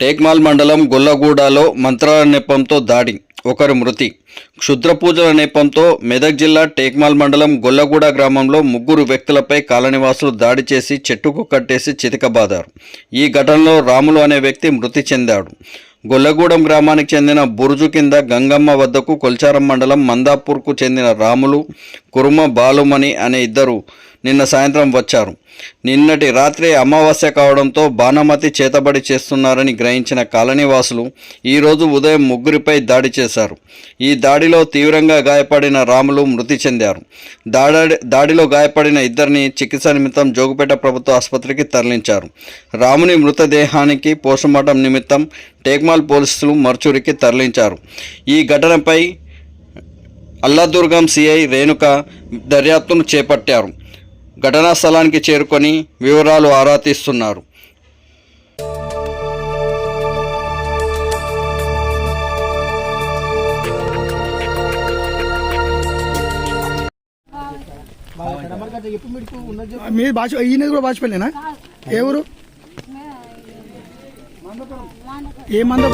టేక్మాల్ మండలం గొల్లగూడలో మంత్రాల నెపంతో దాడి ఒకరు మృతి. క్షుద్ర పూజల నేపంతో మెదక్ జిల్లా టేక్మాల్ మండలం గొల్లగూడ గ్రామంలో ముగ్గురు వ్యక్తులపై కాలనివాసులు దాడి చేసి చెట్టుకు కట్టేసి చితకబాదారు. ఈ ఘటనలో రాములు అనే వ్యక్తి మృతి చెందాడు. గొల్లగూడెం గ్రామానికి చెందిన బురుజు కింద గంగమ్మ వద్దకు కొల్చారం మండలం మందాపూర్కు చెందిన రాములు కురుమ బాలుమణి అనే ఇద్దరు నిన్న సాయంత్రం వచ్చారు. నిన్నటి రాత్రి అమావాస్య కావడంతో బాణమతి చేతబడి చేస్తున్నారని గ్రహించిన కాలనీవాసులు ఈరోజు ఉదయం ముగ్గురిపై దాడి చేశారు. ఈ దాడిలో తీవ్రంగా గాయపడిన రాములు మృతి చెందారు. దాడి దాడిలో గాయపడిన ఇద్దరిని చికిత్స నిమిత్తం జోగుపేట ప్రభుత్వ ఆసుపత్రికి తరలించారు. రాముని మృతదేహానికి పోస్టుమార్టం నిమిత్తం టేక్మాల్ పోలీసులు మర్చూరికి తరలించారు. ఈ ఘటనపై అల్లాదుర్గం సిఐ రేణుక దర్యాప్తును చేపట్టారు. ఘటనా స్థలానికి చేరుకొని వివరాలు ఆరా తీస్తున్నారు. మీరు భాష ఈయన కూడా బాచిపల్లినా ఎవరు ఏ మంద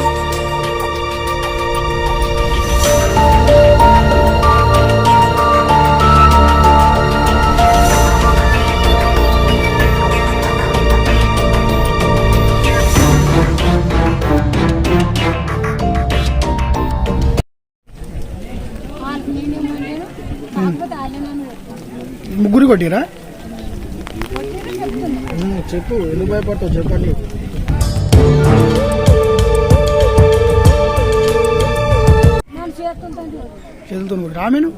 ముగ్గురు కొట్టిరా? చెప్పు ఎందుకు భయపడతావు? చెప్పండి. చేతులతో రామేను?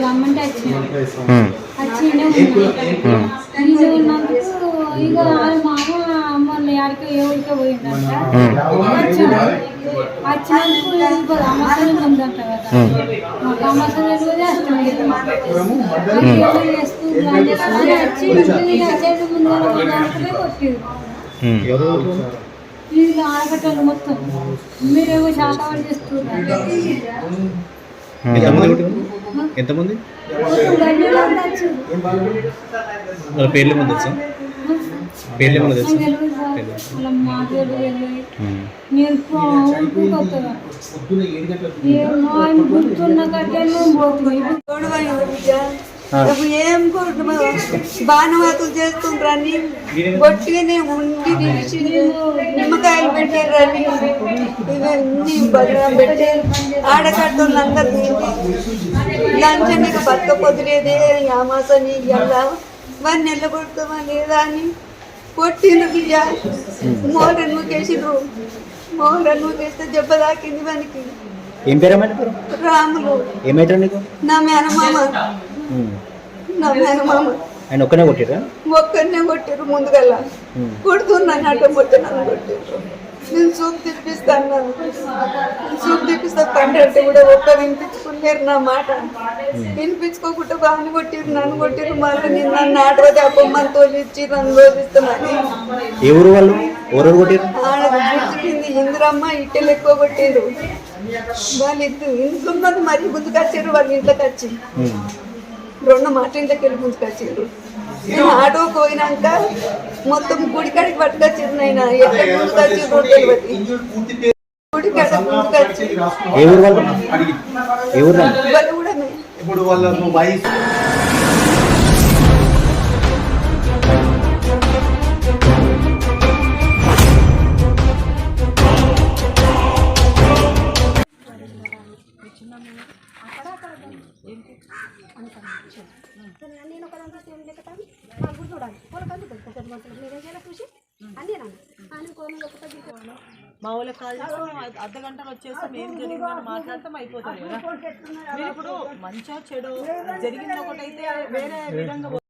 రమ్మంటే వచ్చిన వచ్చిండే ఇక వాళ్ళ మామ మొన్న ఆడికి ఎవరికో పోయిందంట వచ్చినందుకు అమ్మసరం ఉందంట కదా మాకు అమ్మసరం చేస్తాం వచ్చి ఇంటికి వచ్చేది ముందు దాంట్లో కొట్టిరు వీళ్ళు ఆడకట్టలు మొత్తం మీరేమో శాతవాడు చేస్తున్నారు ఎంతమంది? వాళ్ళ పేర్లు ఏమో తెలుసా? పేర్లు ఏమో తెలుసా గుర్తున్న కట్టెలు ఇప్పుడు ఏం బాణవాతులు చేస్తుండ్రని గట్టిగానే ఉండి నిమ్మకాయలు పెట్టారని ఇవన్నీ బలరాం పెట్టి ఆడకట్టులు అందరు లంచం ఇక బతకపోతులేదే యామాసని ఎలా వాడిని నిలబడుతామా లేదా అని కొట్టిండు బియ్య మోరన్ నూకేసిండ్రు మోరన్ నూకేస్తే దెబ్బ తాకింది వానికి ఏం పేరు రాములు ఏమైతారు నీకు? నా మేనమామ. నా మేనమామ. ఆయన ఒక్కనే కొట్టిరా ఒక్కరినే కొట్టారు ముందుగల్లా కొడుతున్నాను అడ్డం కొట్టి నన్ను కొట్టారు నేను సూప్ తెప్పిస్తాను సూప్ తెప్పిస్తా పండు అంటే కూడా ఒక్క వినిపించుకున్నారు నా మాట. వినిపించుకోకుండా బాగానే కొట్టిరు నన్ను కొట్టిరు మళ్ళీ నేను నన్ను ఆటో చెప్పమని తోలిచ్చి నన్ను తోలిస్తున్నాను ఏ ఊరు వాళ్ళు? ఎవరెవరు కొట్టిరు ఇందిరమ్మ ఇట్టెలు ఎక్కువ కొట్టిరు వాళ్ళు ఇద్దరు ఇంట్లో మరీ ముందుకొచ్చారు వాళ్ళ ఇంట్లోకి వచ్చి రెండు మాట ఇంట్లోకి వెళ్ళి ముందుకొచ్చారు నేను ఆటోకి పోయినాక మొత్తం గుడికాడికి పట్టుకొచ్చారు నాయన. ఎక్కడ ముందుకొచ్చారు తెలియదు గుడికాడ ముందుకొచ్చి వాళ్ళు? వాళ్ళు? వాళ్ళు కూడా ఇప్పుడు వాళ్ళకు నేను చూసి మా గురు చూడాలి వాళ్ళకి అందుకు ఒకటి మనుషులు మీరేం చూసి అన్నీ రాను ఒకటి మా ఊళ్ళ కాల్ అర్ధ గంటలో వచ్చేస్తాం మాట్లాడతాం అయిపోతుంది మీరు ఇప్పుడు మంచిగా చెడు జరిగింది ఒకటైతే వేరే విధంగా